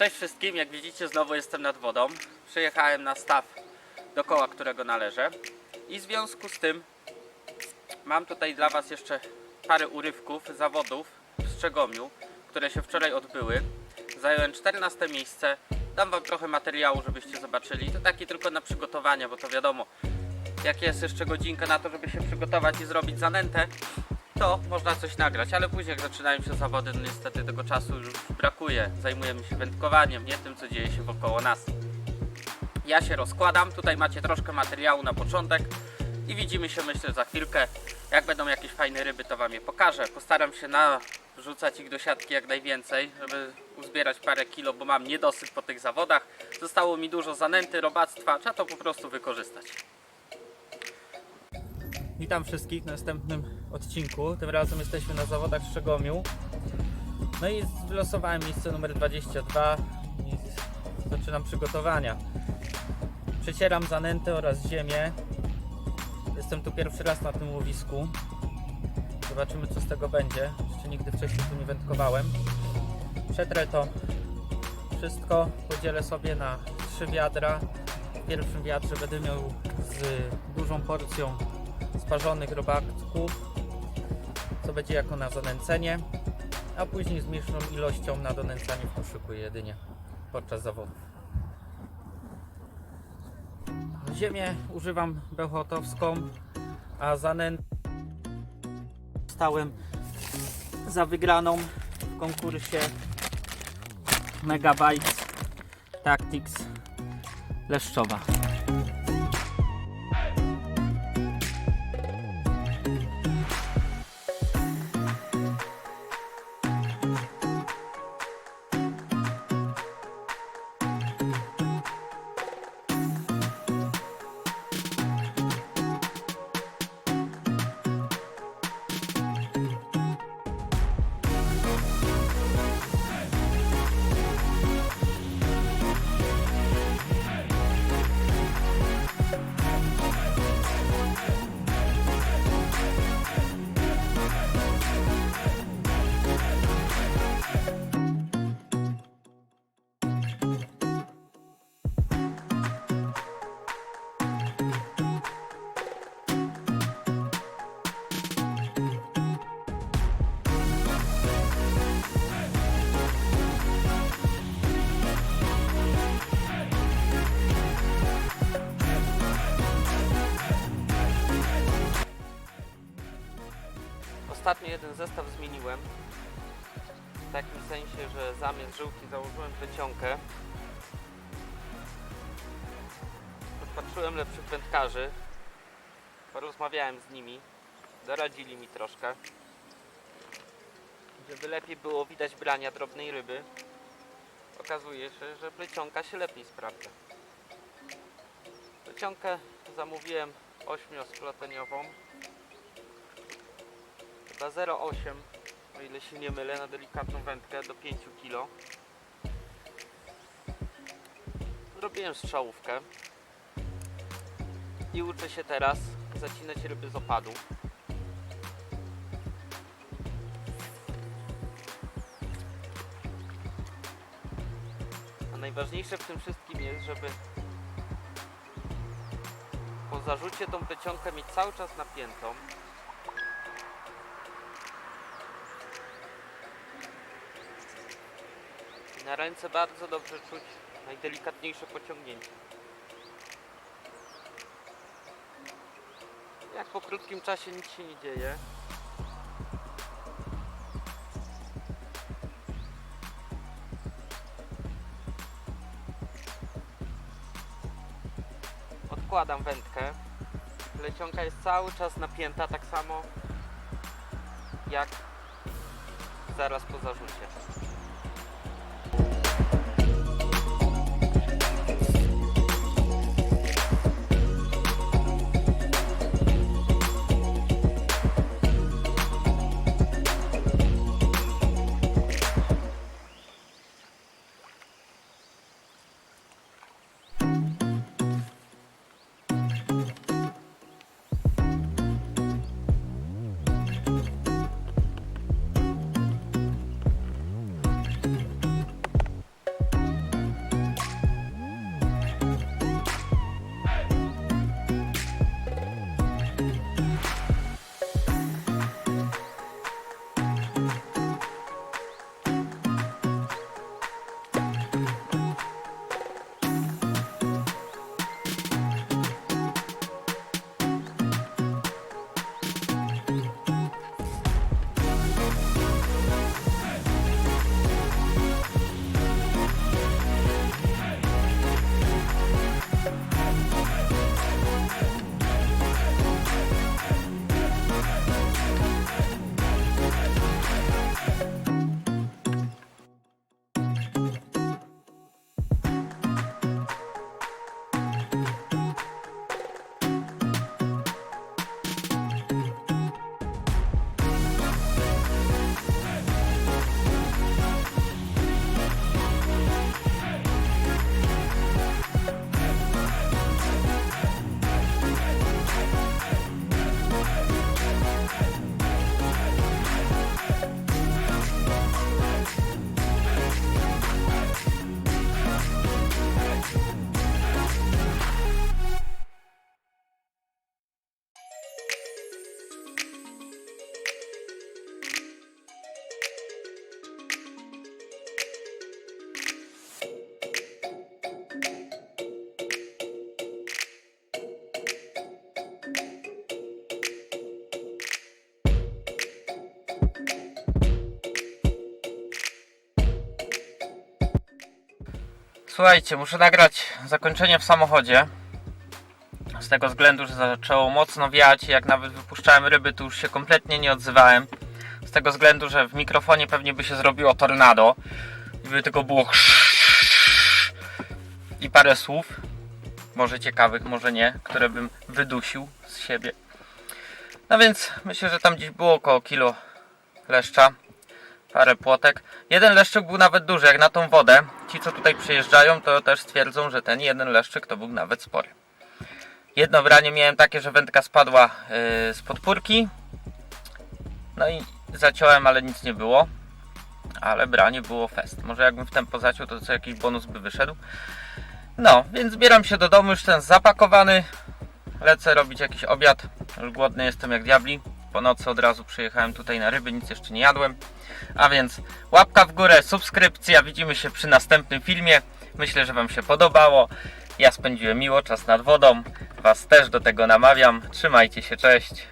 Cześć wszystkim, jak widzicie znowu jestem nad wodą. Przyjechałem na staw, dookoła którego należę. I w związku z tym mam tutaj dla Was jeszcze parę urywków zawodów w Strzegomiu, które się wczoraj odbyły. Zająłem 14 miejsce. Dam Wam trochę materiału, żebyście zobaczyli. To taki tylko na przygotowanie, bo to wiadomo, jak jest jeszcze godzinka na to, żeby się przygotować i zrobić zanętę, to można coś nagrać, ale później jak zaczynają się zawody, no niestety tego czasu już brakuje. Zajmujemy się wędkowaniem, nie tym co dzieje się wokoło nas. Ja się rozkładam, tutaj macie troszkę materiału na początek i widzimy się myślę za chwilkę. Jak będą jakieś fajne ryby, to Wam je pokażę. Postaram się na wrzucać ich do siatki jak najwięcej, żeby uzbierać parę kilo, bo mam niedosyt po tych zawodach. Zostało mi dużo zanęty, robactwa, trzeba to po prostu wykorzystać. Witam wszystkich w następnym odcinku. Tym razem jesteśmy na zawodach w. No i wylosowałem miejsce numer 22 i zaczynam przygotowania. Przecieram zanętę oraz ziemię. Jestem tu pierwszy raz na tym łowisku. Zobaczymy co z tego będzie. Jeszcze nigdy wcześniej tu nie wędkowałem. Przetrę to wszystko. Podzielę sobie na trzy wiadra. W pierwszym wiadrze będę miał z dużą porcją sparzonych robaków, co będzie jako na zanęcenie, a później z mniejszą ilością na donęcanie w koszyku jedynie podczas zawodów. Ziemię używam bełchotowską, a zanęt stałem za wygraną w konkursie Megabytes Tactics Leszczowa. Jeden zestaw zmieniłem. W takim sensie, że zamiast żyłki założyłem plecionkę. Podpatrzyłem lepszych wędkarzy. Porozmawiałem z nimi. Doradzili mi troszkę. Żeby lepiej było widać brania drobnej ryby. Okazuje się, że plecionka się lepiej sprawdza. Plecionkę zamówiłem ośmiosplateniową za 0,8 o ile się nie mylę na delikatną wędkę do 5 kg zrobiłem strzałówkę. I uczę się teraz zacinać ryby z opadu. A najważniejsze w tym wszystkim jest żeby po zarzucie tą plecionkę mieć cały czas napiętą na ręce bardzo dobrze czuć najdelikatniejsze pociągnięcie. Jak po krótkim czasie nic się nie dzieje. Odkładam wędkę. Plecionka jest cały czas napięta, tak samo jak zaraz po zarzucie. Słuchajcie, muszę nagrać zakończenie w samochodzie. Z tego względu, że zaczęło mocno wiać. Jak nawet wypuszczałem ryby, to już się kompletnie nie odzywałem. Z tego względu, że w mikrofonie pewnie by się zrobiło tornado. By tylko było i parę słów. Może ciekawych, może nie, które bym wydusił z siebie. No więc myślę, że tam gdzieś było około kilo leszcza parę płotek. Jeden leszczyk był nawet duży, jak na tą wodę. Ci, co tutaj przyjeżdżają, to też stwierdzą, że ten jeden leszczyk to był nawet spory. Jedno branie miałem takie, że wędka spadła yy, z podpórki. No i zaciąłem, ale nic nie było. Ale branie było fest. Może jakbym w tempo zaciął, to co jakiś bonus by wyszedł. No, więc zbieram się do domu, już ten zapakowany. Lecę robić jakiś obiad. Już głodny jestem jak diabli. Po nocy od razu przyjechałem tutaj na ryby, nic jeszcze nie jadłem. A więc łapka w górę, subskrypcja. Widzimy się przy następnym filmie. Myślę, że Wam się podobało. Ja spędziłem miło czas nad wodą. Was też do tego namawiam. Trzymajcie się, cześć.